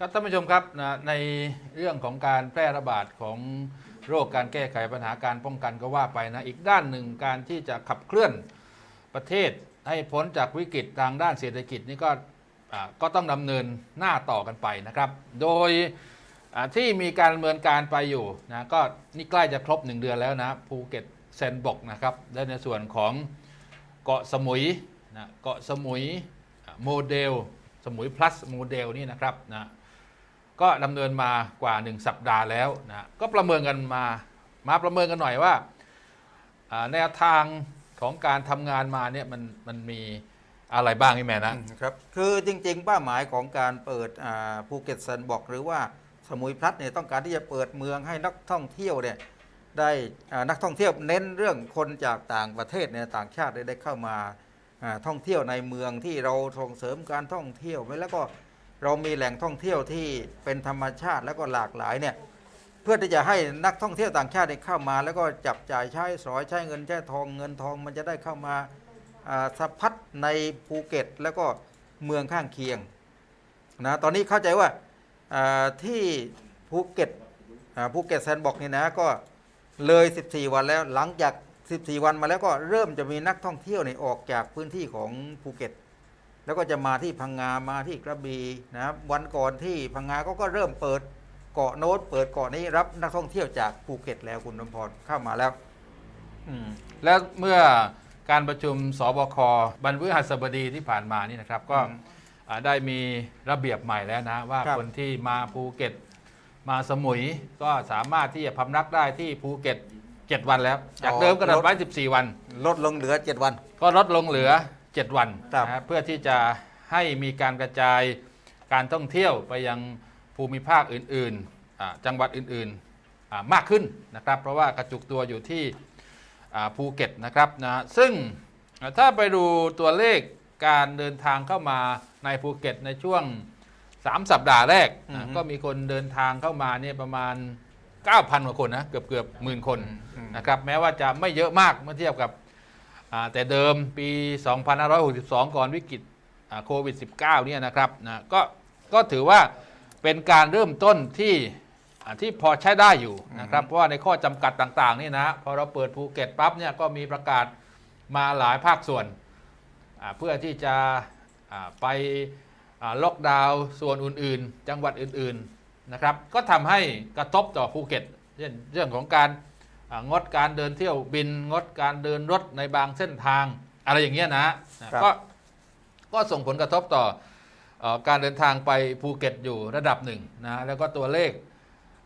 ครับท่านผู้ชมครับนะในเรื่องของการแพร่ระบาดของโรคการแก้ไขปัญหาการป้องกันก็ว่าไปนะอีกด้านหนึ่งการที่จะขับเคลื่อนประเทศให้พ้นจากวิกฤตทางด้านเศรษฐกิจนี่ก็ก็ต้องดำเนินหน้าต่อกันไปนะครับ โดยที่มีการดำเนินการไปอยู่นะก็นี่ใกล้จะครบ 1 เดือนแล้วนะภูเก็ตเซนบกนะครับและในส่วนของเกาะสมุยนะเกาะสมุยโมเดลสมุย plus โมเดลนี่นะครับนะ ก็ดำเนินมากว่า 1 สัปดาห์แล้วนะก็ประเมินกันมามาประเมินกันหน่อยว่าแนวทางของการทำงานมาเนี่ยมันมันมีอะไรบ้างพี่แม่นะครับ คือจริงๆเป้าหมายของการเปิดภูเก็ตซันบอกหรือว่าสมุยพลัดเนี่ยต้องการที่จะเปิดเมืองให้นักท่องเที่ยวเนี่ยได้นักท่องเที่ยวเน้นเรื่องคนจากต่างประเทศเนี่ยต่างชาติได้เข้ามาอ่าท่องเที่ยวในเมืองที่เราส่งเสริมการท่องเที่ยวไว้แล้วก็ เรามีแหล่งท่องเที่ยวที่เป็นธรรมชาติแล้วก็หลากหลายเนี่ยเพื่อที่จะให้นักท่องเที่ยวต่างชาติได้เข้ามา แล้วก็จับจ่ายใช้สอยใช้เงินใช้ทองเงินทองมันจะได้เข้ามาสะพัดในภูเก็ต แล้วก็เมืองข้างเคียงนะตอนนี้เข้าใจว่าที่ภูเก็ตภูเก็ตแซนด์บ็อกนี่นะก็เลย 14 วันแล้วหลังจาก 14 วันมาแล้วก็เริ่มจะมีนักท่องเที่ยวเนี่ยออกจากพื้นที่ของภูเก็ต แล้วก็จะมาที่พังงามาที่กระบี่นะครับวันก่อนที่พังงาก็ก็เริ่มเปิดเกาะโน้ตเปิดเกาะนี้รับนักท่องเที่ยวจากภูเก็ตแล้วคุณนมพรเข้ามาแล้วอืมและเมื่อการประชุมสบคบรรพฤหัสบดีที่ผ่านมานี่นะครับ ก็อืมอ่าได้มีระเบียบใหม่แล้วนะ ว่าครับคนที่มาภูเก็ตมาสมุยก็สามารถที่จะพำนักได้ที่ภูเก็ต 7 วันแล้ว จากเดิมกำหนดไว้ 14 วัน ลดลงเหลือ 7 วัน ก็ลดลงเหลือ 7 วันครับนะฮะเพื่อที่จะให้มีการกระจายการท่องเที่ยวไปยังภูมิภาคอื่นๆอ่าจังหวัดอื่นๆอ่ามากขึ้นนะครับ เพราะว่ากระจุกตัวอยู่ที่อ่าภูเก็ตนะครับนะซึ่งอ่าถ้าไปดูตัวเลขการเดินทางเข้ามาในภูเก็ตในช่วง 3 สัปดาห์แรกอืนะอฮึก็มีคนเดินทางเข้ามาเนี่ยประมาณ 9,000 กว่าคนนะ เกือบเกือบหมื่นคนอืมนะครับแม้ว่าจะไม่เยอะมากเมื่อเทียบกับอ่า แต่เดิมปี 2562 ก่อนวิกฤตอ่าโควิด -19 เนี่ยนะครับนะก็ก็ถือว่าเป็นการเริ่มต้นที่อ่าที่พอใช้ได้อยู่นะครับ เพราะว่าในข้อจำกัดต่างๆนี่นะพอเราเปิดภูเก็ตปั๊บเนี่ยก็มีประกาศมาหลายภาคส่วนอ่าเพื่อที่จะอ่าไปอ่าล็อกดาวน์ส่วนอื่นๆ จังหวัดอื่นๆนะครับ ก็ทำให้กระทบต่อภูเก็ตเช่นเรื่องของการอ่า งดการเดินเที่ยวบินงดการเดินรถในบางเส้นทาง อะไรอย่างเงี้ยนะนะครับก็ก็ส่งผลกระทบต่อเออการเดินทางไปภูเก็ตอยู่ระดับหนึ่งนะแล้วก็ตัวเลข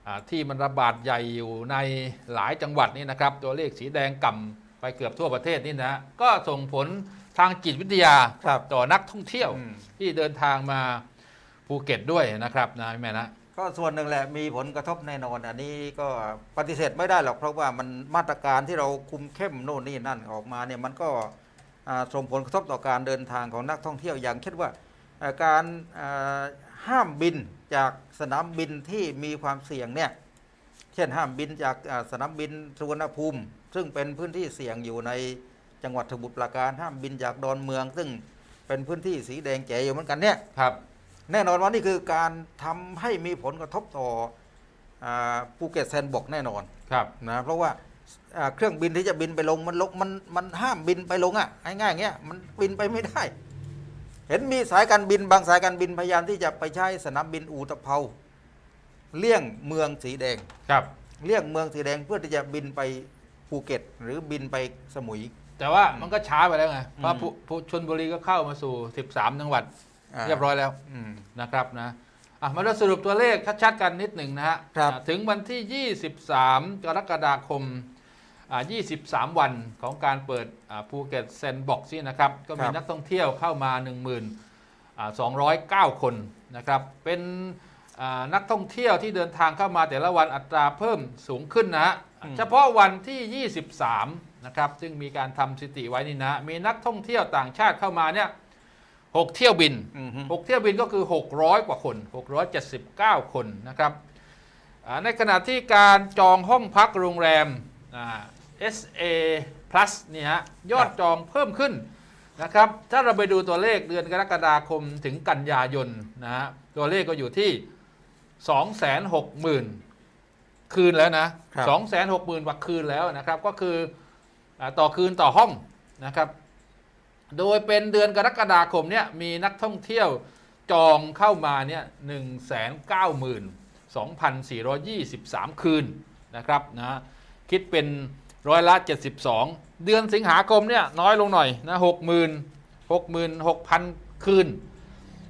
อ่าที่มันระบาดใหญ่อยู่ในหลายจังหวัดนี่นะครับ ตัวเลขสีแดงก่ำไปเกือบทั่วประเทศนี่นะก็ส่งผลทางจิตวิทยาครับต่อนักท่องเที่ยวอืมที่เดินทางมาภูเก็ตด้วยนะครับนะพี่แม่นะ ก็ส่วนหนึ่งแหละมีผลกระทบแน่นอน อันนี้ก็ปฏิเสธไม่ได้หรอก เพราะว่ามันมาตรการที่เราคุมเข้มโน่นนี่นั่นออกมาเนี่ยมันก็ส่งผลกระทบต่อการเดินทางของนักท่องเที่ยวอย่างเช่นว่าการห้ามบินจากสนามบินที่มีความเสี่ยงเนี่ยเช่นห้ามบินจากสนามบินสุวรรณภูมิ ซึ่งเป็นพื้นที่เสี่ยงอยู่ในจังหวัดสมุทรปราการห้ามบินจากดอนเมือง ซึ่งเป็นพื้นที่สีแดงแจ๋อยู่เหมือนกันเนี่ยครับ แน่นอนว่านี่คือการทำให้มีผลกระทบต่ออาภูเก็ตแซนด์บ็อกซ์แน่นอนครับนะเพราะว่าอ่าเครื่องบินที่จะบินไปลงมันลงมันมันห้ามบินไปลงอะง่ายๆอย่างเงี้ยมันบินไปไม่ได้ เห็นมีสายการบินบางสายการบินพยายามที่จะไปใช้สนามบินอูตะเภาเลี่ยงเมืองสีแดงครับเลี่ยงเมืองสีแดงเพื่อที่จะบินไปภูเก็ต หรือบินไปสมุย แต่ว่ามันก็ช้าไปแล้วไงเพราะอืมภูภูชนบุรีก็เข้ามาสู่ 13 จังหวัดา เรียบร้อยแล้วอืมนะครับนะอะมาดูสรุปตัวเลขชัดๆกันนิดหนึ่งนะฮะครับอะถึงวันที่ 23 กรกฎาคมอะ23 วันของการเปิดอะภูเก็ตเซนบ็อกซ์นี่นะครับ ก็มีนักท่องเที่ยวเข้ามา 1,209 คนนะครับ เป็นอะนักท่องเที่ยวที่เดินทางเข้ามาแต่ละวันอัตราเพิ่มสูงขึ้นนะฮะเฉพาะวันที่ 23 นะครับ ซึ่งมีการทำสถิติไว้นี่นะ มีนักท่องเที่ยวต่างชาติเข้ามาเนี่ย หกเที่ยวบิน อือฮึ 6 เที่ยวบินก็คือ 600 กว่าคน 679 คนนะครับอ่าในขณะที่การจองห้องพักโรงแรมอ่า SA Plus เนี่ยฮะยอดจองเพิ่มขึ้นนะครับ ถ้าเราไปดูตัวเลขเดือนกรกฎาคมถึงกันยายนนะฮะตัวเลขก็อยู่ที่ 2 6 0 0 0 0 คืนแล้วนะ ครับ 2 6 0 0 0 0กว่าคืนแล้วนะครับ ก็คืออาต่อคืนต่อห้องนะครับ โดยเป็นเดือนกรกฎาคมเนี่ยมีนักท่องเที่ยวจองเข้ามาเนี่ยหนึ่งแสนเก้าหมื่นสองพันสี่ร้อยยี่สิบสามคืนนะครับนะคิดเป็นร้อยละ72เดือนสิงหาคมเนี่ยน้อยลงหน่อยนะหกหมื่นหกหมื่นหกพันคืน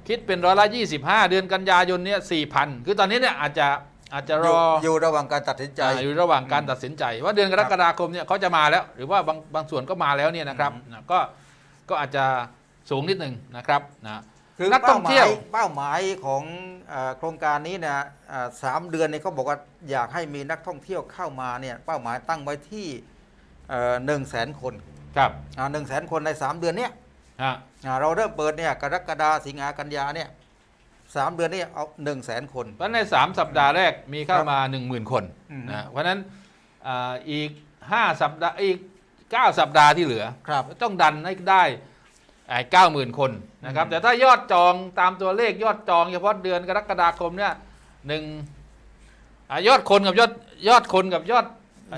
คิดเป็นร้อยละ25เดือนกันยายนเนี่ยสี่พันคือตอนนี้เนี่ยอาจจะอาจจะรอยู่ออยู่ระหว่างการตัดสินใจอ่าอยู่ระหว่างการตัดสินใจ ว่าเดือนกรกฎาคมเนี่ยเขาจะมาแล้ว หรือว่าบางบางส่วนก็มาแล้วเนี่ยนะครับนะก็ ก็อาจจะสูงนิดหนึ่งนะครับนะคือนักท่องเที่ยวเป้าหมายของเอ่อโครงการนี้นะอ่าสามเดือนเนี่ยเขาบอกว่าอยากให้มีนักท่องเที่ยวเข้ามาเนี่ยเป้าหมายตั้งไว้ที่หนึ่งแสนคนครับหนึ่งแสนคนในสามเดือนเนี้ยฮะอ่าเราเริ่มเปิดเนี่ยกรกฎาสิงหากันยาเนี่ยสามเดือนนี่เอาหนึ่งแสนคนเพราะใน3สัปดาห์แรกมีเข้ามา1 0,000คนอืมนะเพราะฉะนั้นอ่าอีก5สัปดาห์อีก 9 สัปดาห์ที่เหลือ ครับ ต้องดันให้ได้เก้าหมื่นคนนะครับ อืม แต่ถ้ายอดจองตามตัวเลขยอดจองเฉพาะเดือนกรกฎาคมเนี่ยหนึ่งอ่ายอดคนกับยอดยอดคนกับยอด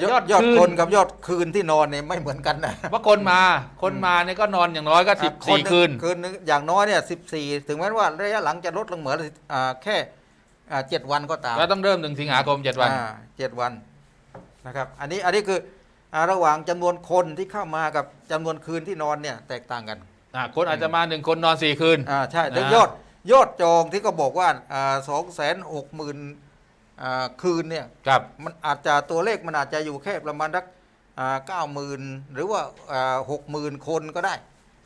ยอดยอดคืคนกับยอดคืนที่นอนเนี่ยไม่เหมือนกันนะเพราะคนมาคนมาเนี่ยก็นอนอย่างน้อยก็สิบอ่าสี่หงคืน คืนนึงอย่างน้อยเนี่ยสิบสี่ถึงแม้ว่าระยะหลังจะลดลงเหมือนอ่าแค่อ่าเจ็ดวันก็ตามก็ต้องเริ่มหนึ่งสิงหาคมเจ็ดวัน อ่าเจ็ดวันนะครับ อันนี้อันนี้คืออ่า ระหว่างจำนวนคนที่เข้ามากับจำนวนคืนที่นอนเนี่ยแตกต่างกันอ่าคนอาจจะมาหนึ่งคนนอนสี่คืนอ่าใช่แต่นะยอดยอดจองที่ก็บอกว่าสองแสนหกหมื่นคืนเนี่ยครับมันอาจจะตัวเลขมันอาจจะอยู่แค่ประมาณสักเก้าหมื่นหรือว่าหกหมื่นคนก็ได้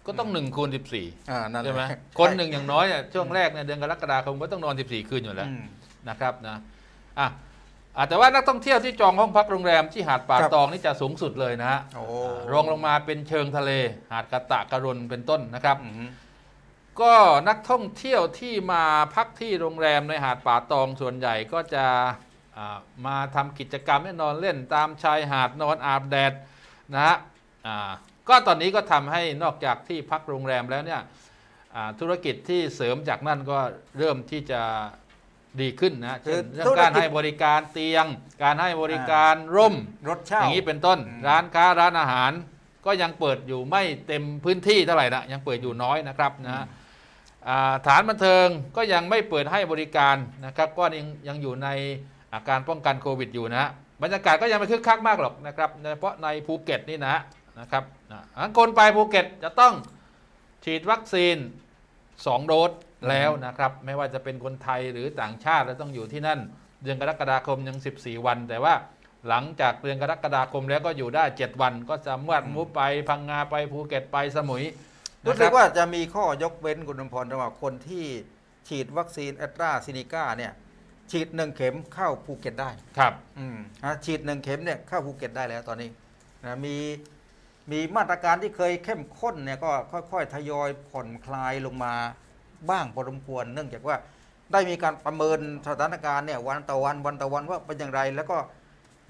ก็ต้องหนึ่งคูณสิบสี่อ่านั่นแหใช่ละไหมคนหนึ่งอย่างน้อยเนี่ยช่วงแรกเนี่ยเดือนกรกฎาคมก็ต้องนอนสิบสี่คืนอยู่แล้วอืมนะครับนะอะอะ แต่ว่านักท่องเที่ยวที่จองห้องพักโรงแรมที่หาดป่าครับตองนี่จะสูงสุดเลยนะฮะโอ้อ่ารองลงมาเป็นเชิงทะเล หาดกะตะกะรนเป็นต้นนะครับอืมก็นักท่องเที่ยวที่มาพักที่โรงแรมในหาดป่าตองส่วนใหญ่ก็จะอ่ามาทำกิจกรรมให้นอนเล่นตามชายหาดนอนอาบแดดนะฮะอ่าก็ตอนนี้ก็ทำให้นอกจากที่พักโรงแรมแล้วเนี่ยอ่าธุรกิจที่เสริมจากนั่นก็เริ่มที่จะ ดีขึ้นนะเช่นเรื่องการให้บริการเตียง การให้บริการร่มรถเช่าอย่างนี้เป็นต้นอืมร้านค้าร้านอาหาร ก็ยังเปิดอยู่ไม่เต็มพื้นที่เท่าไหร่นะยังเปิดอยู่น้อยนะครับนะอ่าฐานบันเทิงก็ยังไม่เปิดให้บริการนะครับก็ยังยังอยู่ในอาการป้องกันโควิดอยู่นะฮะบรรยากาศก็ยังไม่คึกคักมากหรอกนะครับโดยเฉพาะในภูเก็ตนี่นะฮะนะครับนะอันคนไปภูเก็ตจะต้องฉีดวัคซีน 2 โดส แล้วนะครับ ไม่ว่าจะเป็นคนไทยหรือต่างชาติแล้วต้องอยู่ที่นั่น เดือนกรกฎาคมยัง 14 วัน แต่ว่าหลังจากเดือนกรกฎาคมแล้วก็อยู่ได้ 7 วัน ก็สามารถมุฟไปพังงาไปภูเก็ตไปสมุยรู้นะคสึรักบว่าจะมีข้อยกเว้นคุณอมพรสำหรับคนที่ฉีดวัคซีนแอตราซินิก้าเนี่ยฉีดหนึ่งเข็มเข้าภูเก็ตได้ครับอืมอะฉีดหนึ่งเข็มเนี่ยเข้าภูเก็ตได้แล้วตอนนี้นะมีมีมาตรการที่เคยเข้มข้นเนี่ยก็ค่อยๆ ทยอยผ่อนคลายลงมา บ้างพอสมควร เนื่องจากว่าได้มีการประเมินสถานการณ์เนี่ยวันต่อวันวันต่อวันว่าเป็นอย่างไร แล้วก็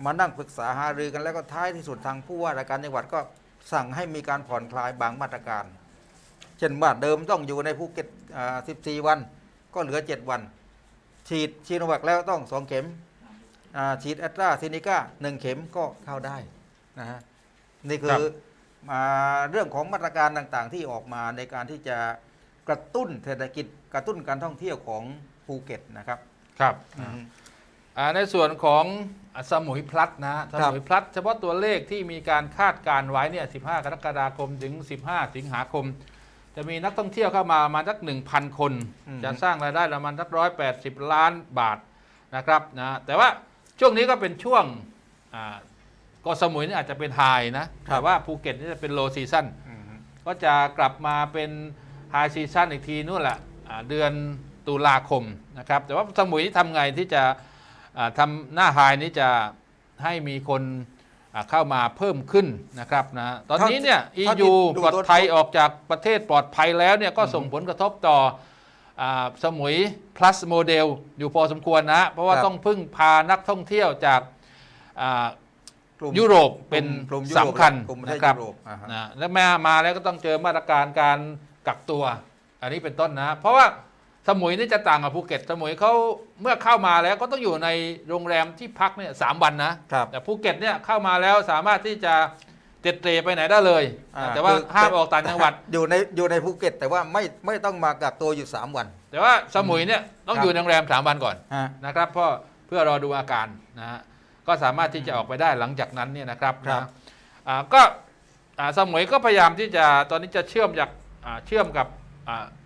มานั่งปรึกษาหารือกันแล้วก็ท้ายที่สุดทางผู้ว่าราชการจังหวัดก็สั่งให้มีการผ่อนคลายบางมาตรการ เช่นว่าเดิมต้องอยู่ในภูเก็ตอ่า14 วัน ก็เหลือ 7 วัน ฉีดชีโนแวคแล้วต้อง 2 เข็มอ่าฉีดแอตราซินิก้าหนึ่งเข็มก็เข้าได้นะฮะนี่คืออ่าเรื่องของมาตรการต่างๆที่ออกมาในการที่จะ กระตุ้นเศรษฐกิจกระตุ้นการท่องเที่ยวของภูเก็ตนะครับ ครับอืม อ่าในส่วนของสมุยพลัดนะฮะสครับ มุยพลัด เฉพาะตัวเลขที่มีการคาดการณ์ไว้เนี่ย 15 กรกฎาคมถึง 15 สิงหาคม จะมีนักท่องเที่ยวเข้ามาประมาณสัก 1,000 คนจะสร้างรายได้ประมาณสัก 180 ล้านบาทนะครับนะแต่ว่าช่วงนี้ก็เป็นช่วงอ่าเกาะสมุยนี่อาจจะเป็นไฮนะครับแต่ว่าภูเก็ตนี่จะเป็นโลซีซั o นอืม ก็จะกลับมาเป็น ไฮซีซั o นอีกทีนู่นแหละอ่าเดือนตุลาคมนะครับ แต่ว่าสมุยทำไงที่จะอ่าทำหน้าไฮนี้จะให้มีคนอ่าเข้ามาเพิ่มขึ้นนะครับนะตอนนี้เนี่ยเท่าที่ EU ดูปลอดตัวภัยออกจากประเทศปลอดภัยแล้วเนี่ยก็อืมส่งผลกระทบต่ออาสมุย plus โมเดลอยู่พอสมควรนะ เพราะว่าครับต้องพึ่งพานักท่องเที่ยวจากอ่ากลุ่มยุโรปเป็นกลุ่มยุโรปสำคัญกลุ่มประเทศนะครับยุโรปอ่าฮะนะแล้วมามาแล้วก็ต้องเจอมาตรการการ กักตัว อันนี้เป็นต้นนะ เพราะว่าสมุยนี่จะต่างกับภูเก็ต สมุยเขาเมื่อเข้ามาแล้วก็ต้องอยู่ในโรงแรมที่พักเนี่ยสามวันนะครับแต่ภูเก็ตเนี่ยเข้ามาแล้วสามารถที่จะเตะเตรไปไหนได้เลยอ่าแต่ว่าคือห้ามออกต่างจังหวัด อยู่ในอยู่ในภูเก็ต แต่ว่าไม่ไม่ต้องมากักตัวอยู่ 3 วัน แต่ว่าสมุยเนี่ยต้องครับอยู่ในโรงแรมสามวันก่อนฮะนะครับเพราะเพื่อรอดูอาการนะฮะก็สามารถที่จะออกไปได้หลังจากนั้นเนี่ยนะครับครับนะอ่าก็อ่าสมุยก็พยายามที่จะตอนนี้จะเชื่อมจากอ่า เชื่อมกับ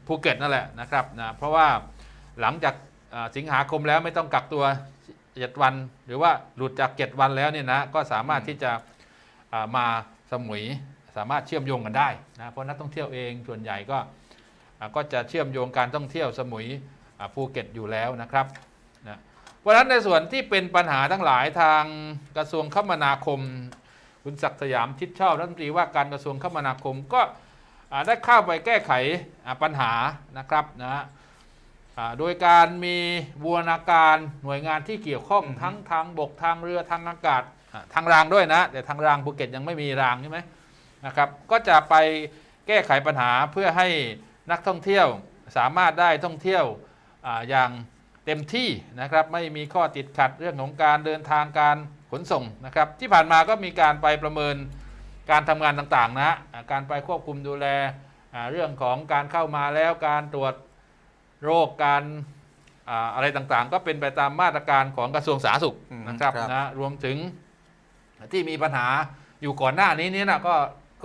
ภูเก็ตนั่นแหละนะครับนะเพราะว่าหลังจากสิงหาคมแล้วไม่ต้องกักตัวเจ็ดวัน หรือว่าหลุดจากเจ็ดวันแล้วเนี่ยนะก็สามารถที่จะมาสมุยสามารถเชื่อมโยงกันได้นะเพราะนักท่องเที่ยวเองส่วนใหญ่ก็ก็จะเชื่อมโยงการท่องเที่ยวสมุยภูเก็ตอยู่แล้วนะครับนะเพราะฉะนั้นในส่วนที่เป็นปัญหาทั้งหลายทางกระทรวงคมนาคม คุณศักดิ์สยามชิดชอบรัฐมนตรีว่าการกระทรวงคมนาคมก็ ได้เข้าไปแก้ไขอ่าปัญหานะครับนะฮะอ่าโดยการมีบูรณาการหน่วยงานที่เกี่ยวข้องอือฮึทั้งทางบกทางเรือทางอากาศอ่าทางรางด้วยนะ แต่ทางรางภูเก็ตยังไม่มีรางใช่ไหมนะครับ ก็จะไปแก้ไขปัญหาเพื่อให้นักท่องเที่ยวสามารถได้ท่องเที่ยวอาอย่างเต็มที่นะครับ ไม่มีข้อติดขัดเรื่องของการเดินทางการขนส่งนะครับ ที่ผ่านมาก็มีการไปประเมิน การทำงานต่างๆนะฮะอ่าการไปควบคุมดูแลอ่าเรื่องของการเข้ามาแล้วการตรวจโรคการอ่าอะไรต่างๆ ก็เป็นไปตามมาตรการของกระทรวงสาธารณสุขอืมนะครับครับนะรวมถึงที่มีปัญหาอยู่ก่อนหน้านี้เนี่ยนะก็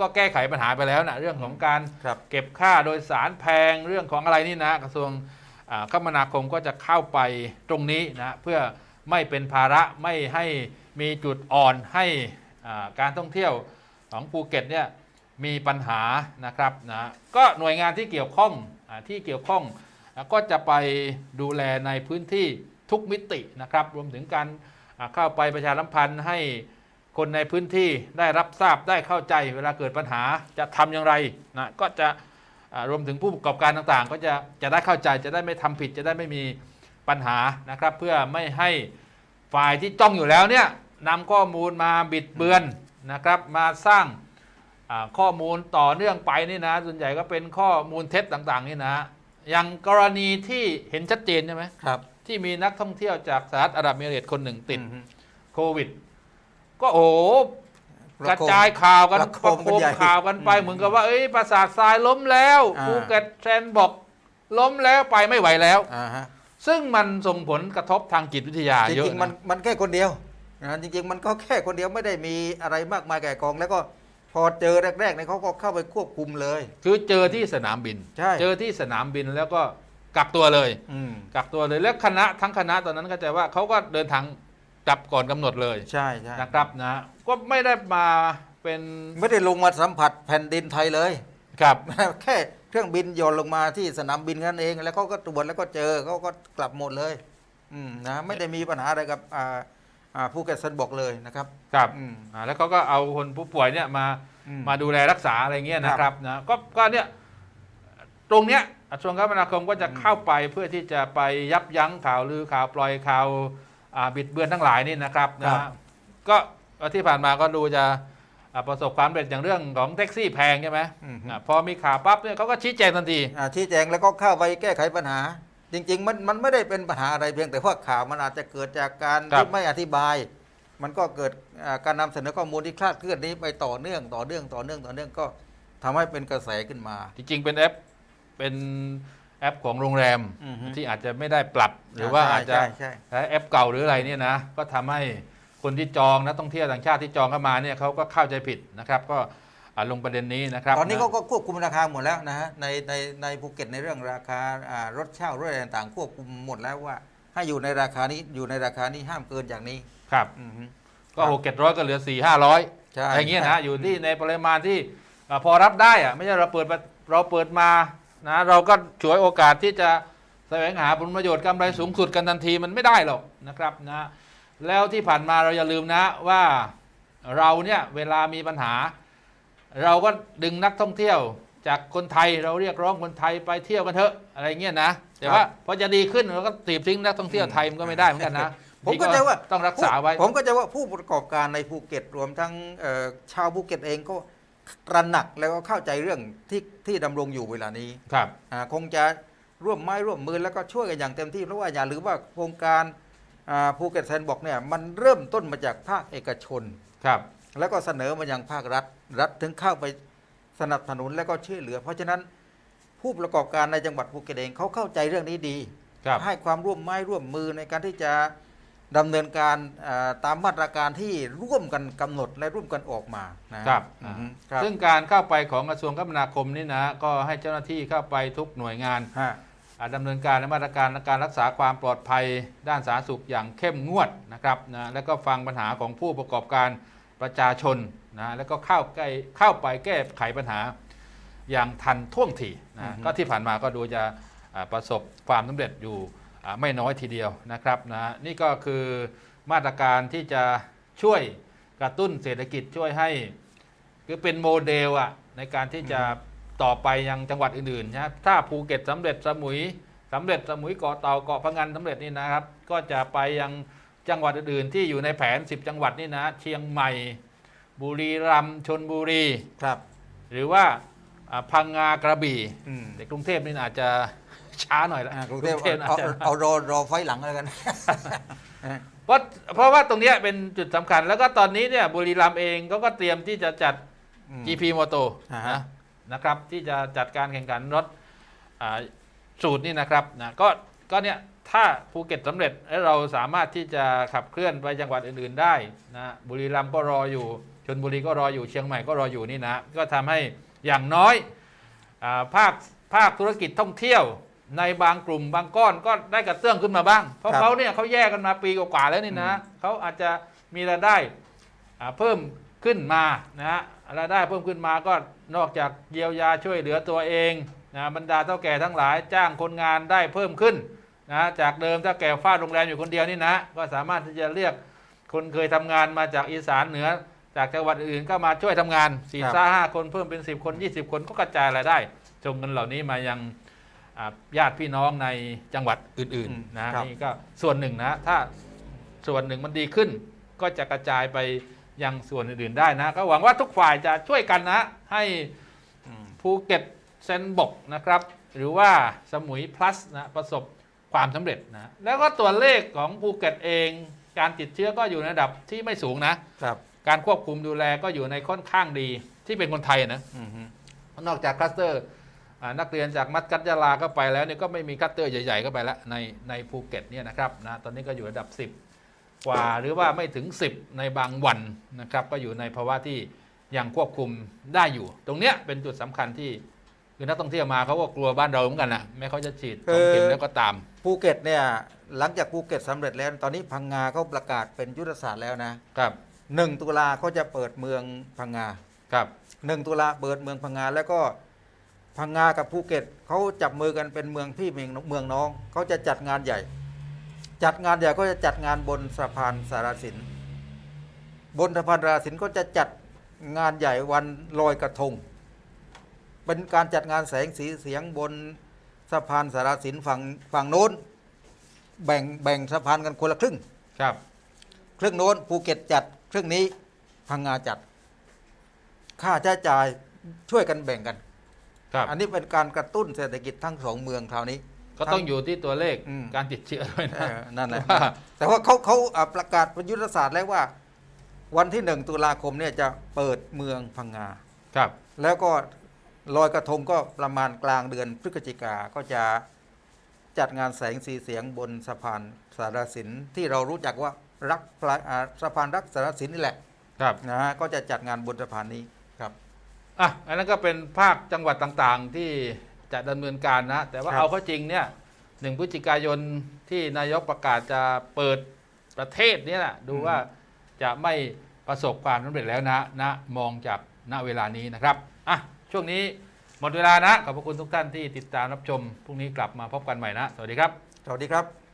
ก็แก้ไขปัญหาไปแล้วนะเรื่องของการครับเก็บค่าโดยสารแพงเรื่องของอะไรนี่นะกระทรวงอ่าคมนาคมก็จะเข้าไปตรงนี้นะเพื่อไม่เป็นภาระไม่ให้มีจุดอ่อนให้อ่าการท่องเที่ยว ของภูเก็ตเนี่ยมีปัญหานะครับนะก็หน่วยงานที่เกี่ยวข้องอที่เกี่ยวข้องก็จะไปดูแลในพื้นที่ทุกมิตินะครับ รวมถึงการเข้าไปประชาสัมพันธ์ให้คนในพื้นที่ได้รับทราบได้เข้าใจเวลาเกิดปัญหาจะทำอย่างไรนะก็จะรวมถึงผู้ประกอบการต่างๆ ก็จะจะได้เข้าใจจะได้ไม่ทำผิด จะได้ไม่มีปัญหานะครับ เพื่อไม่ให้ฝ่ายที่จ้องอยู่แล้วเนี่ยนำข้อมูลมาบิดเบือน นะครับมาสร้างอ่าข้อมูลต่อเนื่องไปนี่นะส่วนใหญ่ก็เป็นข้อมูลเท็จต่าง ๆ นี่นะอย่างกรณีที่เห็นชัดเจนใช่ไหมครับ ที่มีนักท่องเที่ยวจากสหรัฐอาหรับเอมิเรตส์คนหนึ่งติดอืมโควิด ก็โอ้โหปกระระโคมจายข่าวกันประโคมกันใหญ่ข่าวกันไปอืมเหมือนกับว่าเอ้ยปราสาททรายล้มแล้วอ่าภูเก็ตแซนบอกล้มแล้วไปไม่ไหวแล้วอ่าฮะซึ่งมันส่งผลกระทบทางจิตวิทยาจเยอะริงๆมันนะมันแค่คนเดียว นะจริงๆ มันก็แค่คนเดียวไม่ได้มีอะไรมากมายแก่กอง แล้วก็พอเจอแรกๆเนี่ยเขาก็เข้าไปควบคุมเลย คือเจอที่สนามบิน ใช่ เจอที่สนามบินแล้วก็กักตัวเลย อืมกักตัวเลยแล้วคณะทั้งคณะตอนนั้นก็จะว่าเขาก็เดินทางกลับก่อนกำหนดเลยใช่ใช่นะครับนะ ก็ไม่ได้มาเป็นไม่ได้ลงมาสัมผัสแผ่นดินไทยเลยกับ แค่เครื่องบินโยนลงมาที่สนามบินนั่นเอง แล้วเขาก็ตรวจแล้วก็เจอเขาก็กลับหมดเลย อืมนะไม่ได้มีปัญหาอะไรกับอ่า อ่าภูเก็ตซันบอกเลยนะครับกับอืม อ่าแล้วเขาก็เอาคนผู้ป่วยเนี่ยมาอืมาดูแลรักษาอะไรเงี้ยนะคครัรับบนะก็ก็เนี่ยตรงเนี้ยกระทรวงคมนาคมก็จะอืมเข้าไปเพื่อที่จะไปยับยั้งข่าวลือข่าวปล่อยข่าวอ่าบิดเบือนทั้งหลายนี่นะครับนะฮะก็ก็ที่ผ่านมาก็ดูจะอ่าประสบความสำเร็จอย่างเรื่องของแท็กซี่แพงใช่ไหมอืม อ่าพอมีข่าวปั๊บเนี่ยเขาก็ชี้แจงทันที อ่าชี้แจงแล้วก็เข้าไปแก้ไขปัญหา จริง ๆ มันมันไม่ได้เป็นปัญหาอะไรเพียงแต่ว่าข่าวมันอาจจะเกิดจากการครับ ที่ไม่อธิบาย มันก็เกิดอ่าการนำเสนอข้อมูลที่คลาดเคลื่อนนี้ไปต่อเนื่องต่อเนื่องต่อเนื่องต่อเนื่องก็ทำให้เป็นกระแสขึ้นมา จริงๆ เป็นแอป เป็นแอปของโรงแรมอือฮึที่อาจจะไม่ได้ปรับหรือว่าอาจจะใช่ใช่ใช้แอปเก่าหรืออะไรเนี่ยนะ ก็ทำให้คนที่จองนักท่องเที่ยวต่างชาติที่จองเข้ามาเนี่ยเขาก็เข้าใจผิดนะครับ ก็อ่า ลงประเด็นนี้นะครับ ตอนนี้ะเขาก็ควบคุมราคาหมดแล้วนะฮะในในในภูเก็ตในเรื่องราคาอ่ารถเช่ารถอะไรต่างๆ ควบคุมหมดแล้วว่า ให้อยู่ในราคานี้อยู่ในราคานี้ห้ามเกินอย่างนี้ครับอือฮึก็หกเจ็ดร้อยก็เหลือสี่ห้าร้อยใช่อะไรเงี้ยนะอยู่ที่ในปริมาณที่อ่าพอรับได้อะไม่ใช่เราเปิดมาเราเปิดมานะเราก็ฉวยโอกาสที่จะแสวงหาผลประโยชน์กำไรสูงสุดกันทันทีมันไม่ได้หรอกนะครับนะแล้วที่ผ่านมาเราอย่าลืมนะว่าเราเนี่ยเวลามีปัญหา เราก็ดึงนักท่องเที่ยวจากคนไทยเราเรียกร้องคนไทยไปเที่ยวกันเถอะอะไรเงี้ยนะแต่ว่าพอจะดีขึ้นเราก็ตีบทิ้งนักท่องเที่ยวไทยมันก็ไม่ได้เหมือนกันนะผมก็จะว่าต้องรักษาไว้ ผมก็จะว่าผู้ประกอบการในภูเก็ตรวมทั้งเอ่อชาวภูเก็ตเองก็ตระหนักแล้วก็เข้าใจเรื่องที่ที่ดำรงอยู่เวลานี้ครับอ่าคงจะร่วมไม้ร่วมมือแล้วก็ช่วยกันอย่างเต็มที่เพราะว่าอย่าลืมว่าโครงการภูเก็ตแซนด์บอกเนี่ยมันเริ่มต้นมาจากภาคเอกชนครับ แล้วก็เสนอมายังภาครัฐ รัฐถึงเข้าไปสนับสนุนแล้วก็ช่วยเหลือ เพราะฉะนั้นผู้ประกอบการในจังหวัดภูเก็ตเองเขาเข้าใจเรื่องนี้ดีครับให้ความร่วมไม้ร่วมมือในการที่จะดำเนินการอ่าตามมาตรการที่ร่วมกันกำหนดและร่วมกันออกมานะครับอือฮึครับซึ่งการเข้าไปของกระทรวงคมนาคมนี่นะก็ให้เจ้าหน้าที่เข้าไปทุกหน่วยงานฮะอ่าดำเนินการในมาตรการในการรักษาความปลอดภัย ด้านสาธารณสุขอย่างเข้มงวดนะครับนะแล้วก็ฟังปัญหาของผู้ประกอบการ ประชาชนนะแล้วก็เข้าใกล้เข้าไปแก้ไขปัญหาอย่างทันท่วงทีนะก็ที่ผ่านมาก็ดูจะอ่าประสบความสำเร็จอยู่อ่าไม่น้อยทีเดียวนะครับนะนี่ก็คือมาตรการที่จะช่วยกระตุ้นเศรษฐกิจช่วยให้คือเป็นโมเดลอะในการที่จะต่อไปยังจังหวัดอื่นๆนะครับถ้าภูเก็ตสำเร็จสมุยสำเร็จสมุยเกาะเต่าเกาะพะงันสำเร็จนี่นะครับ ก็จะไปยัง จังหวัดอื่นๆที่อยู่ในแผน 10 จังหวัดนี่นะ เชียงใหม่ บุรีรัมย์ชนบุรี ครับ หรือว่าอ่าพังงากระบี่อืม แต่กรุงเทพนี่อาจจะช้าหน่อยละอ่ากรุงเทพอาเอาจจะ เอารอรอไฟหลังแล้วกัน เพราะเพราะว่าตรงเนี้ยเป็นจุดสำคัญ แล้วก็ตอนนี้เนี่ยบุรีรัมย์เองเขาก็เตรียมที่จะจัดอืม GP มอโตอ่าฮะ นะนะครับที่จะจัดการแข่งขันรถอ่าสูตรนี่นะครับนะก็ก็เนี่ย ถ้าภูเก็ตสำเร็จแล้วเราสามารถที่จะขับเคลื่อนไปจังหวัดอื่นๆได้นะบุรีรัมย์ก็รออยู่ชนบุรีก็รออยู่เชียงใหม่ก็รออยู่นี่นะ ก็ทำให้อย่างน้อยอาภาคภาคธุรกิจท่องเที่ยว ในบางกลุ่มบางก้อนก็ได้กระเตื้องขึ้นมาบ้าง เพราะครับเขาเนี่ยเขาแยกกันมาปีกว่าๆแล้วนี่นะเขาอาจจะมีรายได้อ่าเพิ่มขึ้นมานะฮะรายได้เพิ่มขึ้นมาก็นอกจากเยียวยาช่วยเหลือตัวเองนะบรรดาเท่าแก่ทั้งหลายจ้างคนงานได้เพิ่มขึ้น นะจากเดิมถ้าแก่ฟาดโรงแรมอยู่คนเดียวนี่นะ ก็สามารถที่จะเรียกคนเคยทำงานมาจากอีสานเหนือ จากจังหวัดอื่นก็มาช่วยทำงานสี่ครับซ่าห้าคนเพิ่มเป็น 10 คน 20 คนก็กระจายรายได้จงเงินเหล่านี้มายังอ่าญาติพี่น้องในจังหวัดอื่นๆนะนี่ก็ส่วนหนึ่งนะถ้าส่วนหนึ่งมันดีขึ้น ก็จะกระจายไปยังส่วนอื่นๆได้นะ ก็หวังว่าทุกฝ่ายจะช่วยกันนะ ให้อืมภูเก็ตเซนบกนะครับ หรือว่าสมุย plus นะประสบ ความสำเร็จนะแล้วก็ตัวเลขของภูเก็ตเอง การติดเชื้อก็อยู่ในระดับที่ไม่สูงนะครับการควบคุมดูแลก็อยู่ในค่อนข้างดีที่เป็นคนไทยนะอืมฮึนอกจากคลัสเตอร์อ่านักเรียนจากมัดกัดยาลาก็ไปแล้วเนี่ยก็ไม่มีคลัสเตอร์ใหญ่ๆก็ไปแล้วในในภูเก็ตเนี่ยนะครับนะตอนนี้ก็อยู่ระดับ 10 กว่าหรือว่าไม่ถึง 10 ในบางวันนะครับ ก็อยู่ในภาวะที่ยังควบคุมได้อยู่ ตรงเนี้ยเป็นจุดสำคัญที่ คือนักท่องเที่ยวมาเขาก็กลัวบ้านเราเหมือนกันนะแม้เขาจะฉีดสองเข็มแล้วก็ตาม ภูเก็ตเนี่ยหลังจากภูเก็ตสำเร็จแล้ว ตอนนี้พังงาเขาประกาศเป็นยุทธศาสตร์แล้วนะครับหนึ่งตุลาเขาจะเปิดเมืองพังงาครับหนึ่งตุลาเปิดเมืองพังงาแล้วก็พังงากับภูเก็ตเขาจับมือกันเป็นเมืองพี่เมืองเมืองน้องเขาจะจัดงานใหญ่ จัดงานใหญ่ก็จะจัดงานบนสะพานสารสิน บนสะพานสารสินก็จะจัดงานใหญ่วันลอยกระทง เป็นการจัดงานแสงสีเสียงบนสะพานสารสินฝั่งฝั่งโน้น แบ่งแบ่งสะพานกันคนละครึ่ง ครับ ครึ่งโน้นภูเก็ตจัดครึ่งนี้พังงาจัด ค่าใช้จ่ายช่วยกันแบ่งกัน ครับ อันนี้เป็นการกระตุ้นเศรษฐกิจทั้งสองเมืองคราวนี้ ก็ต้องอยู่ที่ตัวเลขอืม การติดเชื้อด้วยเอนะอนั่นแหละว่าแต่ว่าเขาเขาอ่าประกาศเป็นยุทธศาสตร์แล้วว่า วันที่หนึ่งตุลาคมเนี่ยจะเปิดเมืองพังงา ครับ แล้วก็ ลอยกระทงก็ประมาณกลางเดือนพฤศจิกาก็จะจัดงานแสงสีเสียงบนสะพานสารสินที่เรารู้จักว่ารักพลายอ่าสะพานรักสารสินนี่แหละครับนะฮะก็จะจัดงานบนสะพานนี้ครับอะอันนั้นก็เป็นภาคจังหวัดต่างๆที่จะดำเนินการนะ แต่ว่าครับเอาเข้าจริงเนี่ยหนึ่งพฤศจิกายนที่นายกประกาศจะเปิดประเทศเนี่ยนะดูว่าจะไม่ประสบความสำเร็จแล้วนะนะมองจากณเวลานี้นะครับอะ ช่วงนี้หมดเวลานะ ขอบพระคุณทุกท่านที่ติดตามรับชม พรุ่งนี้กลับมาพบกันใหม่นะ สวัสดีครับ สวัสดีครับ